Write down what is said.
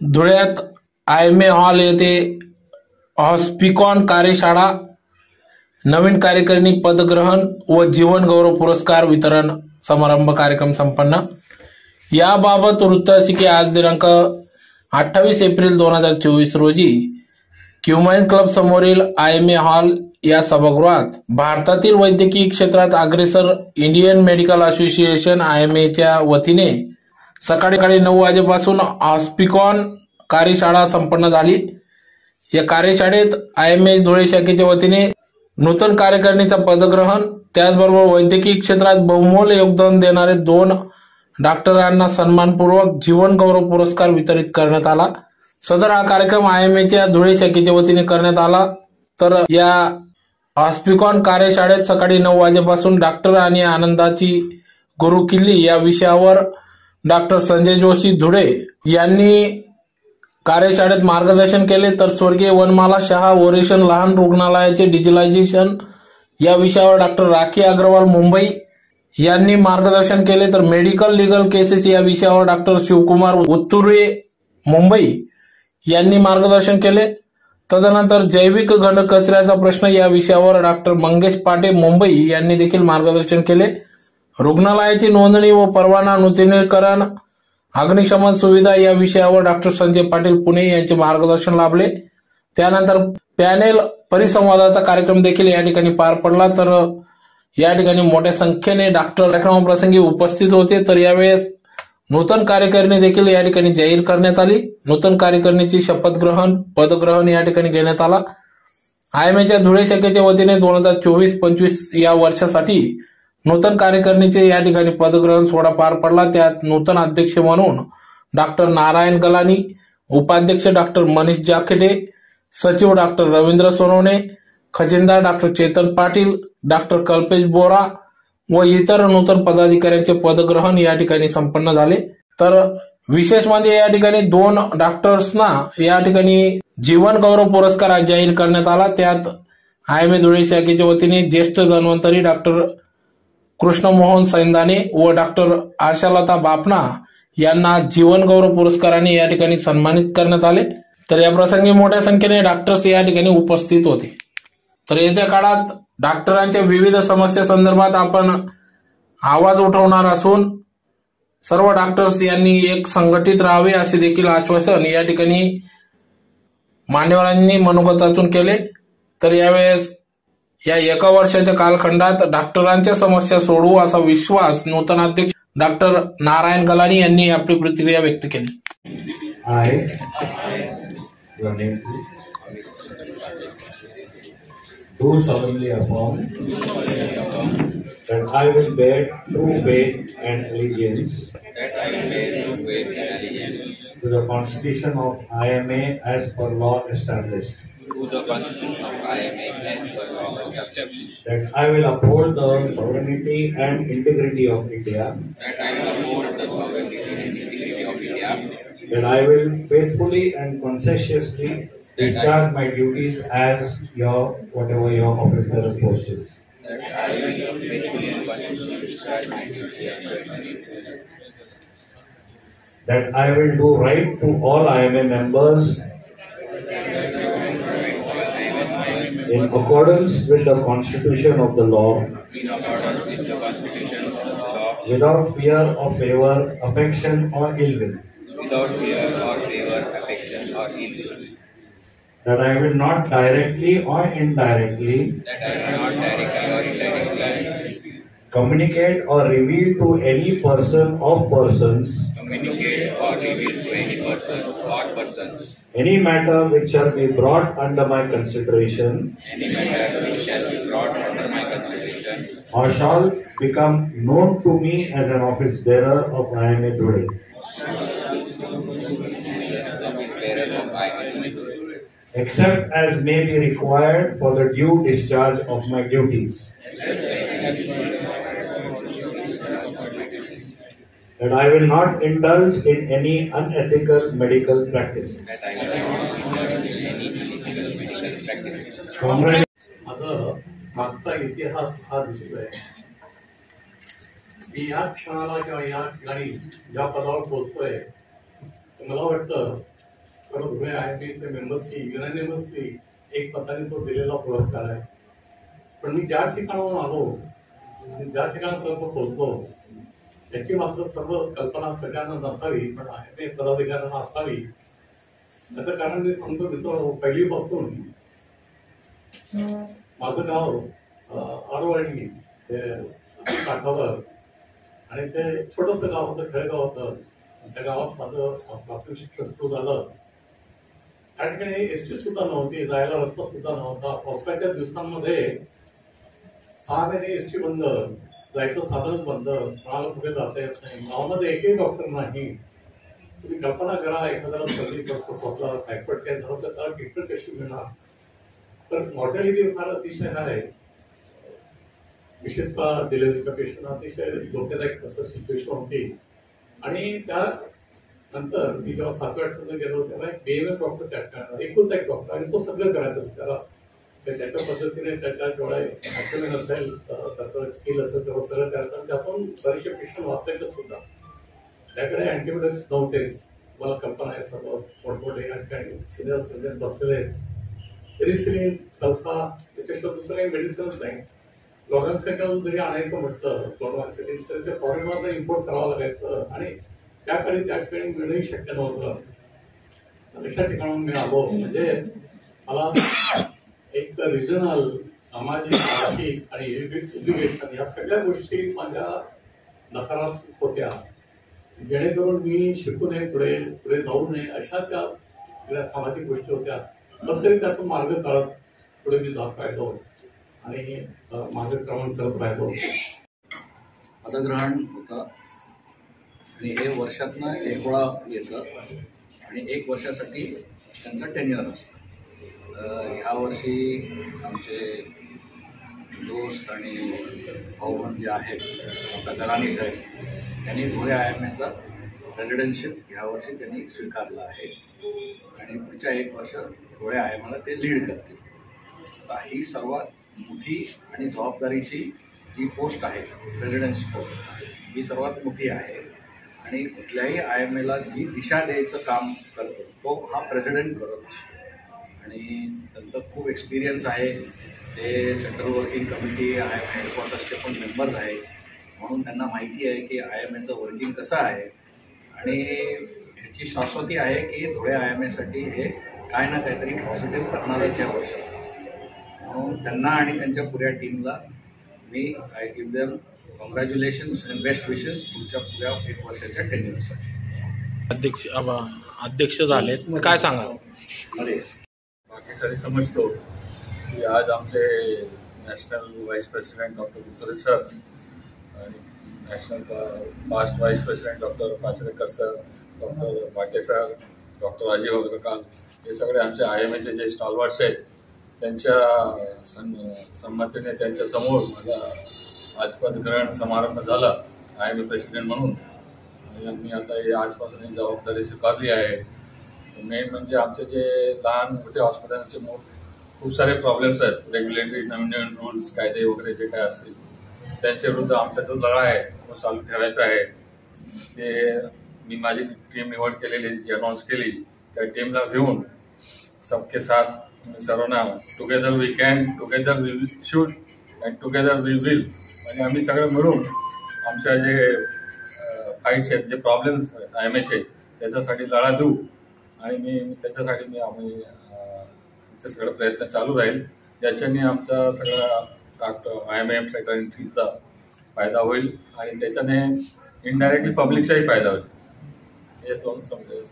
धुळ्यात I M A hall येथे Hospicon कार्यशाळा नवीन कार्यकारिणी पदग्रहण व जीवन गौरव पुरस्कार वितरण समारंभ कार्यक्रम संपन्न. याबाबत वृत्त की आज दिनांक अठ्ठावीस एप्रिल दोन हजार चोवीस रोजी क्युमाइन क्लब समोरील आय एम ए हॉल या सभागृहात भारतातील वैद्यकीय क्षेत्रात अग्रेसर Indian Medical Association I M एच्या वतीने सकाळी सकाळी नऊ वाजेपासून ऑस्पिकॉन कार्यशाळा संपन्न झाली. या कार्यशाळेत आय एम ए धुळे शाखेच्या वतीने नूतन कार्यकारिणीचा पदग्रहण त्याचबरोबर वैद्यकीय क्षेत्रात बहुमोल योगदान देणारे दोन डॉक्टरांना सन्मानपूर्वक जीवन गौरव पुरस्कार वितरित करण्यात आला. सदर हा कार्यक्रम आय एम एच्या धुळे शाखेच्या वतीने करण्यात आला. तर या हॉस्पिकॉन कार्यशाळेत सकाळी नऊ वाजेपासून डॉक्टर आणि आनंदाची गुरुकिल्ली या विषयावर डॉक्टर संजय जोशी धुळे यांनी कार्यशाळेत मार्गदर्शन केले. तर स्वर्गीय वनमाला शहा ओरेशन लहान रुग्णालयाचे डिजिटायझेशन या विषयावर डॉक्टर राखी अग्रवाल मुंबई यांनी मार्गदर्शन केले. तर मेडिकल लिगल केसेस या विषयावर डॉक्टर शिवकुमार उत्तुरे मुंबई यांनी मार्गदर्शन केले. तदनंतर जैविक घन कचऱ्याचा प्रश्न या विषयावर डॉक्टर मंगेश पाटे मुंबई यांनी देखील मार्गदर्शन केले. रुग्णालयाची नोंदणी व परवाना नूतनीकरण अग्निशमन सुविधा या विषयावर डॉक्टर संजय पाटील पुणे यांचे मार्गदर्शन लाभले. त्यानंतर पॅनेल परिसंवादाचा कार्यक्रम देखील या ठिकाणी पार पडला. तर या ठिकाणी मोठ्या संख्येने डॉक्टर कार्यक्रमाप्रसंगी उपस्थित होते. तर यावेळेस नूतन कार्यकारिणी देखील या ठिकाणी जाहीर करण्यात आली. नूतन कार्यकारिणीची शपथ ग्रहण पदग्रहण या ठिकाणी घेण्यात आला. आयएमएच्या धुळे शाखेच्या वतीने दोन हजार चोवीस पंचवीस या वर्षासाठी नूतन कार्यकारिणीचे या ठिकाणी पदग्रहण सोहळा पार पडला. त्यात नूतन अध्यक्ष म्हणून डॉक्टर नारायण गलानी उपाध्यक्ष डॉक्टर मनीष जाखेडे सचिव डॉक्टर रवींद्र सोनवणे खजिनदार डॉक्टर चेतन पाटील डॉक्टर कल्पेश बोरा व इतर नूतन पदाधिकाऱ्यांचे पदग्रहण या ठिकाणी संपन्न झाले. तर विशेष म्हणजे या ठिकाणी दोन डॉक्टर्सना या ठिकाणी जीवन गौरव पुरस्कार जाहीर करण्यात आला. त्यात आय एम ए धुळे शाखेच्या वतीने ज्येष्ठ धन्वंतरी डॉक्टर कृष्णमोहन सैंदाने व डॉक्टर आशालता बापना यांना जीवनगौरव पुरस्काराने या ठिकाणी सन्मानित करण्यात आले. तर या प्रसंगी मोठ्या संख्येने डॉक्टर्स या ठिकाणी उपस्थित होते. तर येत्या काळात डॉक्टरांच्या विविध समस्या संदर्भात आपण आवाज उठवणार असून सर्व डॉक्टर्स यांनी एक संघटित राहावे असे देखील आश्वासन या ठिकाणी मान्यवरांनी मनोगतातून केले. तर यावेळेस या एका वर्षाच्या कालखंडात डॉक्टरांच्या समस्या सोडवू असा विश्वास नूतन अध्यक्ष डॉक्टर नारायण गलानी यांनी आपली प्रतिक्रिया व्यक्त केली. Do solemnly affirm that I will bear true faith and allegiance that I will bear true faith and allegiance to the Constitution of IMA as per law established. to the Constitution of IMA as per That I will uphold the sovereignty and integrity of India. that I will uphold the sovereignty and integrity of India, That I will faithfully and conscientiously discharge my duties as your whatever your office bearer post is. that I will faithfully and conscientiously discharge my duties as duty. That I will do right to all IMA members in accordance with the constitution of the law. In accordance with the Constitution of the law, without fear or favor, affection or ill will. without fear or favor, affection or ill will, That I will not directly or indirectly that I will not directly or indirectly communicate or reveal to any person or persons communicate or reveal to any person or persons any matter which shall be brought under my consideration any matter which shall be brought under my consideration or shall become known to me as an office bearer of IMA today. as office bearer of IMA except as may be required for the due discharge of my duties. That I will not indulge in any unethical medical practices. माझं मागचा इतिहास हा दिसतोय. मी या क्षणाला किंवा या ठिकाणी ज्या पदावर पोहोचतोय मला वाटतं सर्व धुळे आहे ते मेंबर्सची युनानिमसली एक मताने तो दिलेला पुरस्कार आहे. पण मी ज्या ठिकाणाहून आलो आणि ज्या ठिकाणापर्यंत पोहोचलो त्याची मात्र सर्व कल्पना सगळ्यांना नसावी पण आहे पदाधिकाऱ्यांना असावी. त्याचं कारण मी सांगतो मित्र पहिलीपासून माझं गाव आरवाडी ते काठावर आणि ते छोटंसं गाव होतं खेळगाव होतं. त्या गावात माझं प्राथमिक शिक्षण सुरू झालं. त्या ठिकाणी एस टी सुद्धा नव्हती जायला रस्ता सुद्धा नव्हता. पावसाळ्याच्या दिवसांमध्ये सहा महिने एस टी बंद. जायचं साधनच बंद कोणाला कुठे जाता येत नाही. गावामध्ये एकही डॉक्टर नाही. तुम्ही कल्पना करा एखाद्याला सर्दी कसं खोकला टायफॉइड काय झालं तर त्याला ट्रीटमेंट कशी मिळणार? तर मॉर्टॅलिटी फार अतिशय आहे विशेषतः डिलिव्हरीच्या पेशंट अतिशय धोकेदायक असं सिच्युएशन होती. आणि त्या नंतर मी जेव्हा सातव्या आठवड्यात गेलो तेव्हा एक बीएमएस डॉक्टर त्या एकूण एक डॉक्टर आणि तो सगळं करायचं त्याला. तर त्याच्या पद्धतीने त्याच्या जेवढा अचून असेल त्याचं स्किल असेल तेवढं सगळं करायचं त्यातून बरेचसे पेशंट वाचायचे सुद्धा. त्याकडे अँटीबायोटिक्स नव्हतेच मला कल्पना आहे सर्व मोठमोठे आणि सिनियर सर्जन बसलेले आहेत. पेरिसिलिन सल्फा याच्याशिवाय दुसरं काही मेडिसिनच नाही. लॉगनसेकल जरी आणायचं म्हटलं क्लोरॉक्सिडिन तर ते फॉरेनमधनं इम्पोर्ट करावं लागायचं आणि त्याकडे त्या ठिकाणी मिळणंही शक्य नव्हतं. अशा ठिकाणून मी आलो. म्हणजे मला एक रिजनल सामाजिक आर्थिक आणि एज्युकेशन या सगळ्या गोष्टी माझ्या नकारात्मक होत्या. जेणेकरून मी शिकू नये पुढे पुढे जाऊ नये अशा त्या सगळ्या सामाजिक गोष्टी होत्या. पण तरी त्यातून मार्ग काढत पुढे मी जात राहिलो आणि मार्गक्रमण करत राहिलो. पदग्रहण होतं आणि हे वर्षातनं एक वेळा येतं आणि एक वर्षासाठी त्यांचं टेन्युअर असतं. ह्या वर्षी आमचे दोस्त आणि भाऊबंद जे आहेत आता गलानी साहेब त्यांनी धुळे आय एम एचा रेसिडेन्शियल ह्यावर्षी त्यांनी स्वीकारलं आहे. आणि पुढच्या एक वर्ष धुळे आय एमला ते लीड करतील. ही सर्वात मोठी आणि जबाबदारीची जी पोस्ट आहे प्रेसिडेन्सी पोस्ट ही सर्वात मोठी आहे. आणि कुठल्याही आय एम एला जी दिशा द्यायचं काम करतो तो हा प्रेसिडेंट करत असतो. आणि त्यांचं खूप एक्सपिरियन्स आहे. ते central working committee I M हेडक्वार्टर्सचे पण मेंबर्स आहेत. म्हणून त्यांना माहिती आहे की आय एम एचं वर्किंग कसं आहे आणि ह्याची शाश्वती आहे की धुळे आय एम एसाठी हे काय ना काहीतरी पॉझिटिव्ह करणारच या वर्षी. म्हणून त्यांना आणि त्यांच्या पुऱ्या टीमला मी I give them congratulations and best wishes तुमच्या पुऱ्या एक वर्षाच्या टेन्युअरसाठी अध्यक्ष अध्यक्ष झालेत. काय सांगाल? अरे बाकी समजतो की आज आमचे national vice president doctor Guttare sir आणि national past vice president doctor Pacharekar sir doctor Pate sir doctor Rajiv Agrakal हे सगळे आमचे आय एम एचे जे स्टॉलवर्ड्स आहेत त्यांच्या सं संमतीने त्यांच्यासमोर माझा आज ग्रहण समारंभ झाला आय एम ए प्रेसिडेंट म्हणून. आणि मी आता हे आजपासून जबाबदारी स्वीकारली आहे. मेन म्हणजे आमचे जे लहान मोठे हॉस्पिटलचे खूप सारे प्रॉब्लेम्स आहेत. रेग्युलेटरी नवीन नवीन रूल्स कायदे वगैरे जे काय असतील त्यांच्या विरुद्ध आमचा जो लढा आहे तो चालू ठेवायचा आहे. ते मी माझी टीम निवड केलेली जी अनाऊन्स केली त्या टीमला घेऊन सबके साथ सर्वांना together we can together we should and together we will आणि आम्ही सगळं मिळून आमच्या जे फाईट्स आहेत जे प्रॉब्लेम्स एम एम आहे त्याच्यासाठी लढा देऊ. आणि मी त्याच्यासाठी मी आम्ही आमचे सगळं प्रयत्न चालू राहील. ज्याच्याने आमचा सगळा डॉक्टर आय एम एम सेक्रेटरीचा फायदा होईल आणि त्याच्याने इनडायरेक्टली पब्लिकचाही फायदा होईल. हे दोन समजा